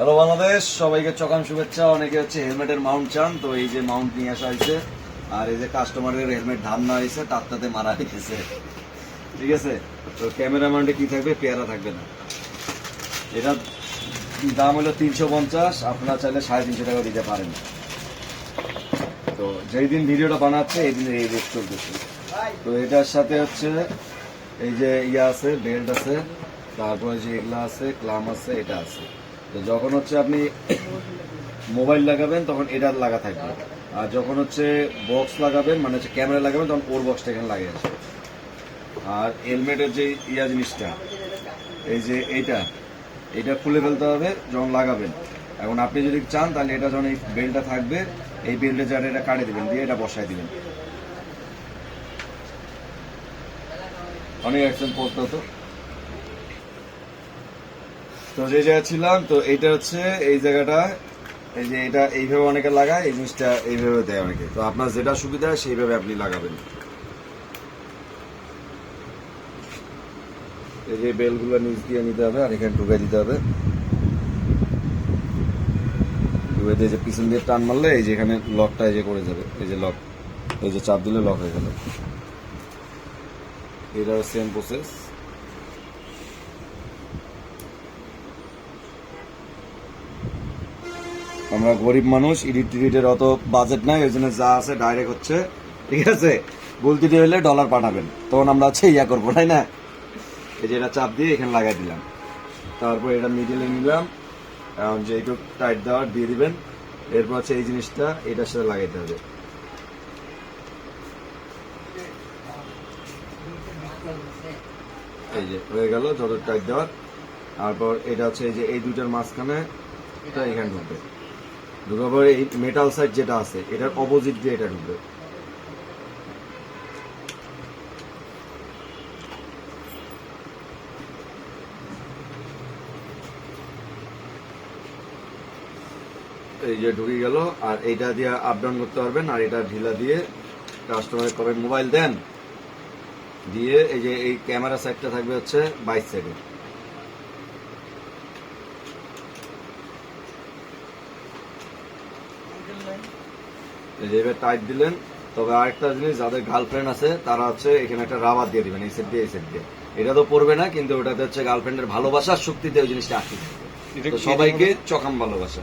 Hello Bangladesh সবাইকে চকান শুভেচ্ছা। অনেকে হচ্ছে হেলমেটের মাউন্ট চান, তো এই যে মাউন্ট নিয়ে আসা হয়েছে। আর এই যে কাস্টমারের হেলমেট ধান না হয়েছে, তার তাতে মারা হয়েছে। ঠিক আছে? তো ক্যামেরা মাউন্টে কি থাকবে? পেয়ারা থাকবে না। এটা দাম হলো তিনশো পঞ্চাশ, আপনারা চাইলে সাড়ে তিনশো টাকা দিতে পারেন। তো যেই দিন ভিডিওটা বানাচ্ছে, এই দিনের এই রেট চলতেছে। তো এটার সাথে হচ্ছে এই যে ইয়া আছে বেল্ট আছে, তারপরে যে এগুলা আছে ক্লাম আছে, এটা আছে। তো যখন হচ্ছে আপনি মোবাইল লাগাবেন, তখন এটা লাগা থাকবে। আর যখন হচ্ছে বক্স লাগাবেন মানে হচ্ছে ক্যামেরা লাগাবেন, তখন ওর বক্সটা এখানে লাগে আছে আর হেলমেটের যে ইয়া জিনিসটা, এই যে এইটা, এটা খুলে ফেলতে হবে যখন লাগাবেন। এখন আপনি যদি চান, তাহলে এটা যখন এই বেল্টটা থাকবে, এই বেল্টে যারা এটা কাটে দিবেন, দিয়ে এটা বসায় দিবেন। অনেক অ্যাকশন পড়তে হতো তো যে জায়গায় ছিলাম, তো এইটা হচ্ছে এই জায়গাটা। এই যে এটা এইভাবে অনেকে লাগায়, এই জিনিসটা এইভাবে দেয় অনেকে। তো আপনার যেটা সুবিধা সেইভাবে আপনি লাগাবেন। এই যে বেলগুলো নিচ দিয়ে নিতে হবে আর এখানে ঢুকাই দিতে হবে। ঢুকে দিয়ে যে পিছন দিয়ে টান মারলে এই যে এখানে লকটা এই যে করে যাবে। এই যে লক, এই যে চাপ দিলে লক হয়ে গেল। এটা সেম প্রসেস আমরা গরিব মানুষ ইডিট টিডিটের অত বাজেট নাই, ওই জন্য যা আছে ডাইরেক্ট হচ্ছে। ঠিক আছে? দিয়ে হলে ডলার পাঠাবেন। তখন আমরা হচ্ছে ইয়া করব, তাই না? এই যে এটা চাপ দিয়ে এখানে লাগাই দিলাম। তারপর এটা মিডিলে নিলাম। এখন যে একটু টাইট দেওয়ার দিয়ে দিবেন। এরপর হচ্ছে এই জিনিসটা, এটার সাথে লাগাইতে হবে। এই যে, হয়ে গেল যত টাইট দেওয়ার। তারপর এটা হচ্ছে এই যে, এই দুইটার মাঝখানে এটা এখানে ঢুকবে। ঢুকার এই মেটাল সাইড যেটা আছে, এটার অপোজিট দিয়ে এটা ঢুকবে। এই যে ঢুকে গেল, আর এইটা দিয়ে আপ ডাউন করতে পারবেন, আর এটা ঢিলা দিয়ে কাস্টমারের কবে মোবাইল দেন, দিয়ে এই যে এই ক্যামেরা সাইডটা থাকবে হচ্ছে বাইশ সাইডে এবার টাইট দিলেন। তবে আরেকটা জিনিস যাদের গার্লফ্রেন্ড আছে তারা হচ্ছে এখানে একটা রাবার দিয়ে দিবেন এই সেট দিয়ে এই সেট দিয়ে। এটা তো পড়বে না কিন্তু ওটাতে হচ্ছে গার্লফ্রেন্ডের ভালোবাসার শক্তিতে ওই জিনিসটা আটকে সবাইকে চকাম ভালোবাসা।